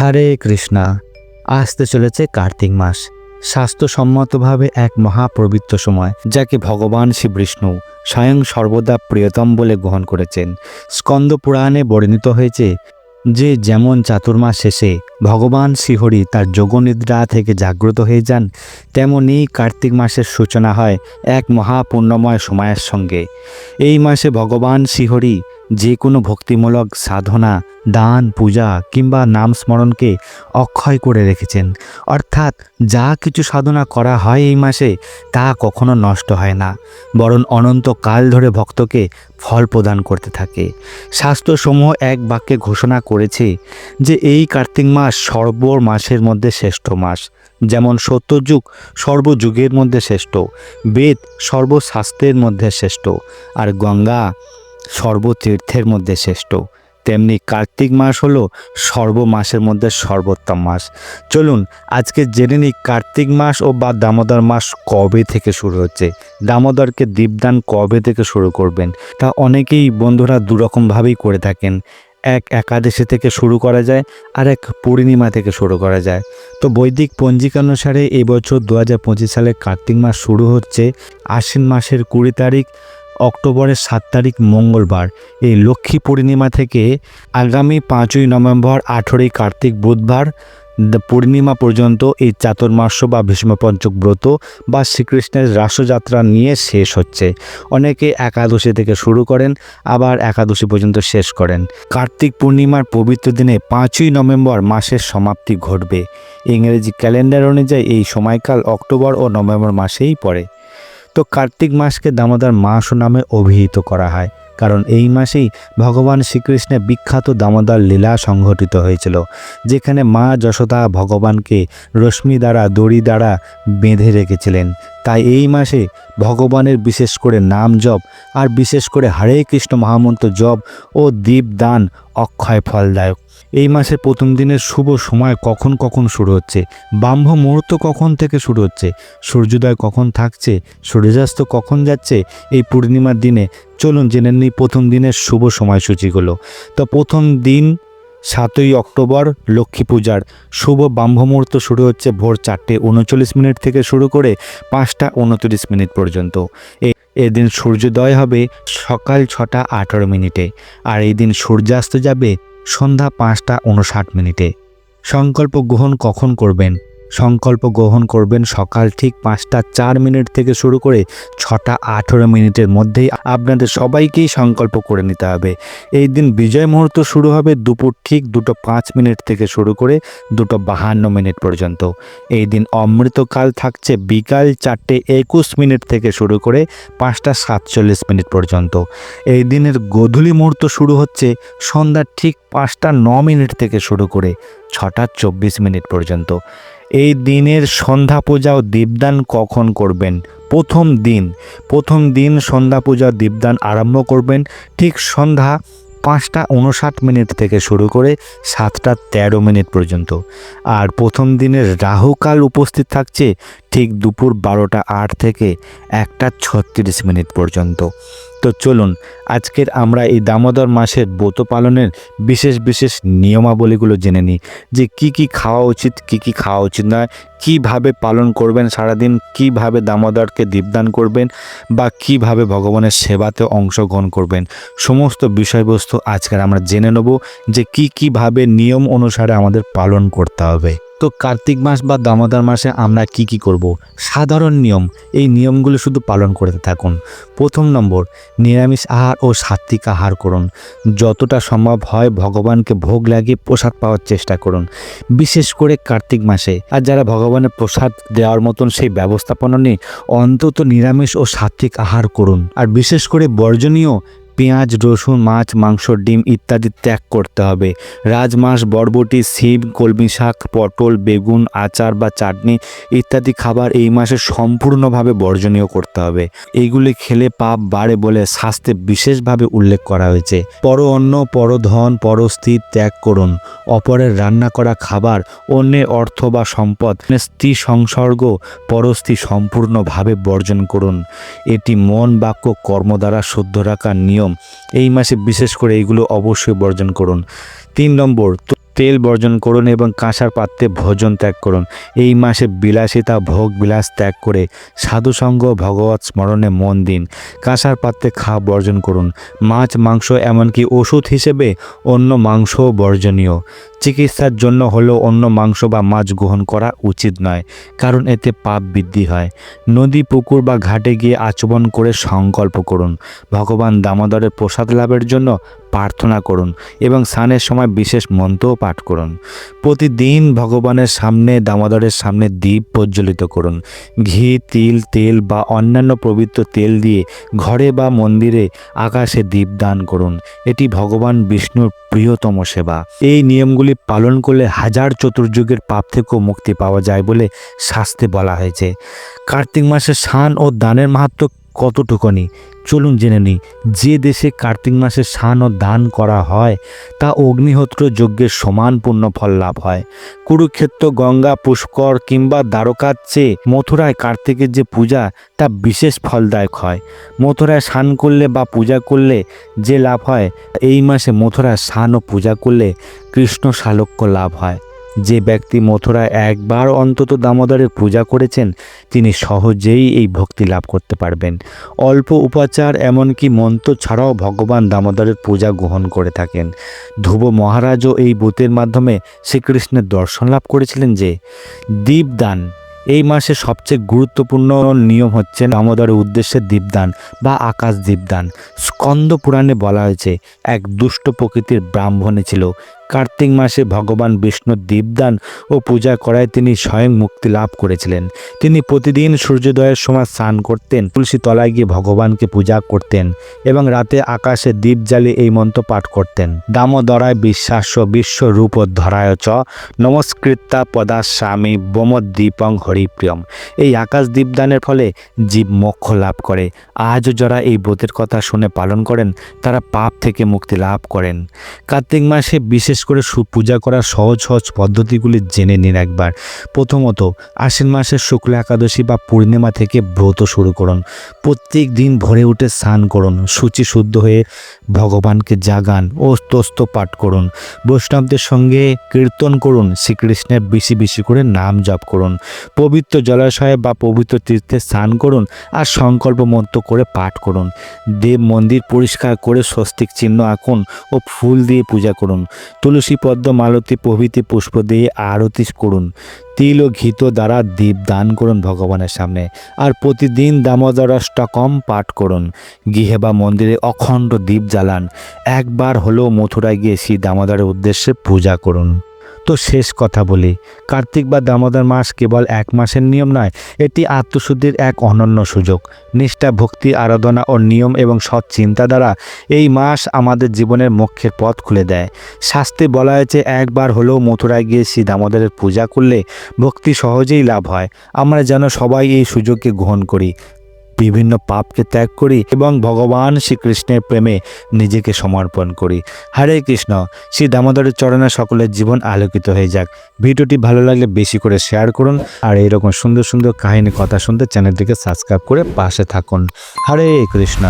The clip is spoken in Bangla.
হরে কৃষ্ণা, আসতে চলেছে কার্তিক মাস। স্বাস্থ্যসম্মতভাবে এক মহাপবিত্র সময়, যাকে ভগবান শ্রী বিষ্ণু স্বয়ং সর্বদা প্রিয়তম বলে গ্রহণ করেছেন। স্কন্দ পুরাণে বর্ণিত হয়েছে যে, যেমন চাতুর্মাস শেষে ভগবান শ্রীহরি তার যোগনিদ্রা থেকে জাগ্রত হয়ে যান তেমনই কার্তিক মাসের সূচনা হয় এক মহাপুণ্যময় সময়ের সঙ্গে। এই মাসে ভগবান শ্রীহরি যে কোনো ভক্তিমূলক সাধনা, দান, পূজা কিংবা নাম স্মরণকে অক্ষয় করে রেখেছেন। অর্থাৎ যা কিছু সাধনা করা হয় এই মাসে তা কখনো নষ্ট হয় না, বরং অনন্ত কাল ধরে ভক্তকে ফল প্রদান করতে থাকে। শাস্ত্রসমূহ এক বাক্যে ঘোষণা করেছে যে এই কার্তিক মাস সর্ব মাসের মধ্যে শ্রেষ্ঠ মাস, যেমন সত্যযুগ সর্বযুগের মধ্যে শ্রেষ্ঠ, বেদ সর্বশাস্ত্রের মধ্যে শ্রেষ্ঠ, আর গঙ্গা সর্বতীর্থের মধ্যে শ্রেষ্ঠ। তেমনি কার্তিক মাস হলো সর্ব মাসের মধ্যে সর্বোত্তম মাস। চলুন, আজকে জেনে নিই কার্তিক মাস ও বা দামোদর মাস কবে থেকে শুরু হচ্ছে। দামোদরকে দীপদান কবে থেকে শুরু করবেন? তা অনেকেই বন্ধুরা দুরকমভাবেই করে থাকেন। এক একাদশী থেকে শুরু করা যায় আর এক পূর্ণিমা থেকে শুরু করা যায়। তো বৈদিক পঞ্জিকানুসারে এবছর দু হাজার পঁচিশ সালে কার্তিক মাস শুরু হচ্ছে। আশ্বিন মাসের কুড়ি তারিখ অক্টোবরের সাত তারিখ মঙ্গলবার এই লক্ষ্মী পূর্ণিমা থেকে আগামী পাঁচই নভেম্বর আঠেরোই কার্তিক বুধবার পূর্ণিমা পর্যন্ত এই চাতুর্মাস্য বা ভীষ্ম পঞ্চক ব্রত বা শ্রীকৃষ্ণের রাসযাত্রা নিয়ে শেষ হচ্ছে। অনেকে একাদশী থেকে শুরু করেন, আবার একাদশী পর্যন্ত শেষ করেন। কার্তিক পূর্ণিমার পবিত্র দিনে পাঁচই নভেম্বর মাসের সমাপ্তি ঘটবে। ইংরেজি ক্যালেন্ডার অনুযায়ী এই সময়কাল অক্টোবর ও নভেম্বর মাসেই পড়ে। তো কার্তিক মাসকে দামোদর মাস নামে অভিহিত করা হয়, কারণ এই মাসেই ভগবান শ্রীকৃষ্ণের বিখ্যাত দামোদর লীলা সংঘটিত হয়েছিল, যেখানে মা যশোদা ভগবানকে রশ্মি দ্বারা, দড়ি দ্বারা বেঁধে রেখেছিলেন। তাই এই মাসে ভগবানের বিশেষ করে নাম জপ আর বিশেষ করে হরে কৃষ্ণ মহামন্ত্র জপ ও দীপদান অক্ষয় ফলদায়ক এই মাসের প্রথম দিনের শুভ সময় কখন কখন শুরু হচ্ছে? ব্রাহ্ম মুহূর্ত কখন থেকে শুরু হচ্ছে? সূর্যোদয় কখন থাকছে? সূর্যাস্ত কখন যাচ্ছে? এই পূর্ণিমার দিনে চলুন জেনে নিই প্রথম দিনের শুভ সময়সূচিগুলো। তো প্রথম দিন সাতই অক্টোবর লক্ষ্মী পূজার। শুভ ব্রাহ্ম মুহূর্ত শুরু হচ্ছে ভোর চারটে উনচল্লিশ মিনিট থেকে শুরু করে পাঁচটা উনত্রিশ মিনিট পর্যন্ত। এ- এদিন সূর্যোদয় হবে সকাল ছটা আঠারো মিনিটে। আর এই দিন সূর্যাস্ত যাবে সন্ধ্যা পাঁচটা উনষাট মিনিটে। সংকল্প গ্রহণ কখন করবেন? সংকল্প গ্রহণ করবেন সকাল ঠিক পাঁচটা চার মিনিট থেকে শুরু করে ছটা আঠেরো মিনিটের মধ্যেই আপনাদের সবাইকেই সংকল্প করে নিতে হবে। এই দিন বিজয় মুহূর্ত শুরু হবে দুপুর ঠিক দুটো পাঁচ মিনিট থেকে শুরু করে দুটো বাহান্ন মিনিট পর্যন্ত। এই দিন অমৃতকাল থাকছে বিকাল চারটে একুশ মিনিট থেকে শুরু করে পাঁচটা সাতচল্লিশ মিনিট পর্যন্ত। এই দিনের গোধূলি মুহূর্ত শুরু হচ্ছে সন্ধ্যা ঠিক পাঁচটা ন মিনিট থেকে শুরু করে ছটা চব্বিশ মিনিট পর্যন্ত। এই দিনের সন্ধ্যা পূজা ও দীপদান কখন করবেন? প্রথম দিন। প্রথম দিন সন্ধ্যা পূজা দীপদান আরম্ভ করবেন। ঠিক সন্ধ্যা পাঁচটা উনষাট মিনিট থেকে শুরু করে সাতটা তেরো মিনিট পর্যন্ত। আর প্রথম দিনের রাহুকাল উপস্থিত থাকছে ঠিক দুপুর বারোটা আট থেকে একটা ছত্রিশ মিনিট পর্যন্ত। তো চলুন, আজকের আমরা এই দামোদর মাসের ব্রত পালনের বিশেষ বিশেষ নিয়মাবলীগুলো জেনে নিই। যে কি কি খাওয়া উচিত, কি কি খাওয়া উচিত নয়, কীভাবে পালন করবেন সারাদিন, কীভাবে দামোদরকে দীপদান করবেন বা কীভাবে ভগবানের সেবাতে অংশগ্রহণ করবেন। সমস্ত বিষয়বস্তু আজকের আমরা জেনে নেব যে কি কীভাবে নিয়ম অনুসারে আমাদের পালন করতে হবে। তো কার্তিক মাস বা দামোদর মাসে আমরা কি কি করব? সাধারণ নিয়ম। এই নিয়মগুলো শুধু পালন করতে থাকুন। প্রথম নম্বর, নিরামিষ আহার ও সাত্বিক আহার করুন। যতটা সম্ভব হয় ভগবানকে ভোগ লাগিয়ে প্রসাদ পাওয়ার চেষ্টা করুন। বিশেষ করে কার্তিক মাসে। আর যারা ভগবানের প্রসাদ দেওয়ার মতন সেই ব্যবস্থাপনা নেই অন্তত নিরামিষ ও সাত্বিক আহার করুন। আর বিশেষ করে বর্জনীয় পেঁয়াজ, রসুন, মাছ, মাংস, ডিম ইত্যাদি ত্যাগ করতে হবে। রাজমাস, বরবটি শিম কলমি শাক, পটল, বেগুন, আচার বা চাটনি ইত্যাদি খাবার এই মাসে সম্পূর্ণভাবে বর্জনীয় করতে হবে। এইগুলি খেলে পাপ বাড়ে বলে শাস্ত্রে বিশেষভাবে উল্লেখ করা হয়েছে। পর অন্ন পরধন পরস্থির ত্যাগ করুন। অপরের রান্না করা খাবার অন্যের অর্থ বা সম্পদ স্ত্রী সংসর্গ পরস্থি সম্পূর্ণভাবে বর্জন করুন। এটি মন, বাক্য, কর্ম দ্বারা শুদ্ধ রাখার নিয়ম এই মাসে বিশেষ করে এইগুলো অবশ্যই বর্জন করুন। তিন নম্বর তেল বর্জন করুন এবং কাঁসার পাত্রে ভোজন ত্যাগ করুন। এই মাসে বিলাসিতা, ভোগ বিলাস ত্যাগ করে সাধুসঙ্গ ভগবত স্মরণে মন দিন। কাঁসার পাত্রে খাওয়া বর্জন করুন। মাছ, মাংস এমনকি ওষুধ হিসেবে অন্য মাংসও বর্জনীয়। চিকিৎসার জন্য হলেও অন্য মাংস বা মাছ গ্রহণ করা উচিত নয়, কারণ এতে পাপ বৃদ্ধি হয়। নদী, পুকুর বা ঘাটে গিয়ে আচমন করে সংকল্প করুন। ভগবান দামোদরের প্রসাদ লাভের জন্য প্রার্থনা করুন এবং স্নানের সময় বিশেষ মন্ত্রও পাঠ করুন। প্রতিদিন ভগবানের সামনে, দামোদরের সামনে দ্বীপ প্রজ্বলিত করুন। ঘি, তিল, তেল বা অন্যান্য পবিত্র তেল দিয়ে ঘরে বা মন্দিরে আকাশে দীপ দান করুন। এটি ভগবান বিষ্ণুর প্রিয়তম সেবা। এই নিয়মগুলি পালন করলে হাজার চতুর্যুগের পাপ থেকেও মুক্তি পাওয়া যায় বলে শাস্ত্রে বলা হয়েছে। কার্তিক মাসে স্নান ও দানের মাহাত্ম কতটুকুনি? চলুন জেনে নিই, যে দেশে কার্তিক মাসে স্নান ও দান করা হয়, তা অগ্নিহোত্র যজ্ঞের সমান পূর্ণ ফল লাভ হয়। কুরুক্ষেত্র, গঙ্গা, পুষ্কর কিংবা দ্বারকার চেয়ে মথুরায় কার্তিকের যে পূজা, তা বিশেষ ফলদায়ক হয়। মথুরায় স্নান করলে বা পূজা করলে যে লাভ হয়, এই মাসে মথুরায় স্নান ও পূজা করলে কৃষ্ণ শালক্য লাভ হয়। যে ব্যক্তি মথুরায় একবার অন্তত দামোদরের পূজা করেছেন, তিনি সহজেই এই ভক্তি লাভ করতে পারবেন। অল্প উপাচার এমনকি মন্ত্র ছাড়াও ভগবান দামোদরের পূজা গ্রহণ করে থাকেন। ধ্রুব মহারাজও এই বুতের মাধ্যমে শ্রীকৃষ্ণের দর্শন লাভ করেছিলেন যে, দীপদান এই মাসে সবচেয়ে গুরুত্বপূর্ণ নিয়ম হচ্ছে দামোদরের উদ্দেশ্যে দীপদান বা আকাশ দীপদান। স্কন্দ পুরাণে বলা হয়েছে, এক দুষ্ট প্রকৃতির ব্রাহ্মণে ছিল কার্তিক মাসে ভগবান বিষ্ণুর দীপদান ও পূজা করায় তিনি স্বয়ং মুক্তি লাভ করেছিলেন। তিনি প্রতিদিন সূর্যোদয়ের সময় স্নান করতেন, তুলসী তলায় গিয়ে ভগবানকে পূজা করতেন এবং রাতে আকাশে দীপ জ্বালিয়ে এই মন্ত্র পাঠ করতেন। দামোদরায় বিশ্বাস্য বিশ্বরূপ ধরায় চ নমস্কৃতা পদা স্বামী বোমদ্দীপং হরিপ্রিয়ম। এই আকাশ দীপদানের ফলে জীব মোক্ষ লাভ করে। আজও যারা এই ব্রতের কথা শুনে পালন করেন, তারা পাপ থেকে মুক্তি লাভ করেন। কার্তিক মাসে বিশেষ করে সু- পূজা করার সহজ সহজ পদ্ধতিগুলি জেনে নিন একবার। প্রথমত, আশ্বিন মাসের শুক্ল একাদশী বা পূর্ণিমা থেকে ব্রত শুরু করুন। প্রত্যেক দিন ভোরে উঠে স্নান করুন। সূচি শুদ্ধ হয়ে ভগবানকে জাগান ও স্তস্ত পাঠ করুন। বৈষ্ণবদের সঙ্গে কীর্তন করুন। শ্রীকৃষ্ণের বেশি বেশি করে নাম জপ করুন। পবিত্র জলাশয়ে বা পবিত্র তীর্থে স্নান করুন আর সংকল্প মন্ত্র করে পাঠ করুন। দেব মন্দির পরিষ্কার করে স্বস্তিক চিহ্ন আঁকুন ও ফুল দিয়ে পূজা করুন। তুলসী পদ্ম, মালতী প্রভৃতি পুষ্প দিয়ে আরতি করুন। তিল ও ঘিত দ্বারা দীপ দান করুন ভগবানের সামনে। আর প্রতিদিন দামোদর অষ্টকম পাঠ করুন। গৃহে বা মন্দিরে অখণ্ড দীপ জ্বালান। একবার হলেও মথুরায় গিয়ে শ্রী দামোদরের উদ্দেশ্যে পূজা করুন। তো শেষ কথা বলি। কার্তিক বা দামোদর মাস কেবল এক মাসের নিয়ম নয়, এটি আত্মশুদ্ধির এক অনন্য সুযোগ। নিষ্ঠা, ভক্তি, আরাধনা ও নিয়ম এবং সৎ চিন্তা দ্বারা এই মাস আমাদের জীবনের মোক্ষের পথ খুলে দেয়। শাস্ত্রে বলা হয়েছে, একবার হলেও মথুরায় গিয়ে শ্রী দামোদরের পূজা করলে ভক্তি সহজেই লাভ হয়। আমরা যেন সবাই এই সুযোগকে গ্রহণ করি। বিভিন্ন পাপকে ত্যাগ করি এবং ভগবান শ্রীকৃষ্ণের প্রেমে নিজেকে সমর্পণ করি। হরে কৃষ্ণ। শ্রী দামোদরের চরণে সকলের জীবন আলোকিত হয়ে যাক। ভিডিওটি ভালো লাগলে বেশি করে শেয়ার করুন আর এইরকম সুন্দর সুন্দর কাহিনী কথা শুনতে চ্যানেলটিকে সাবস্ক্রাইব করে পাশে থাকুন। হরে কৃষ্ণ।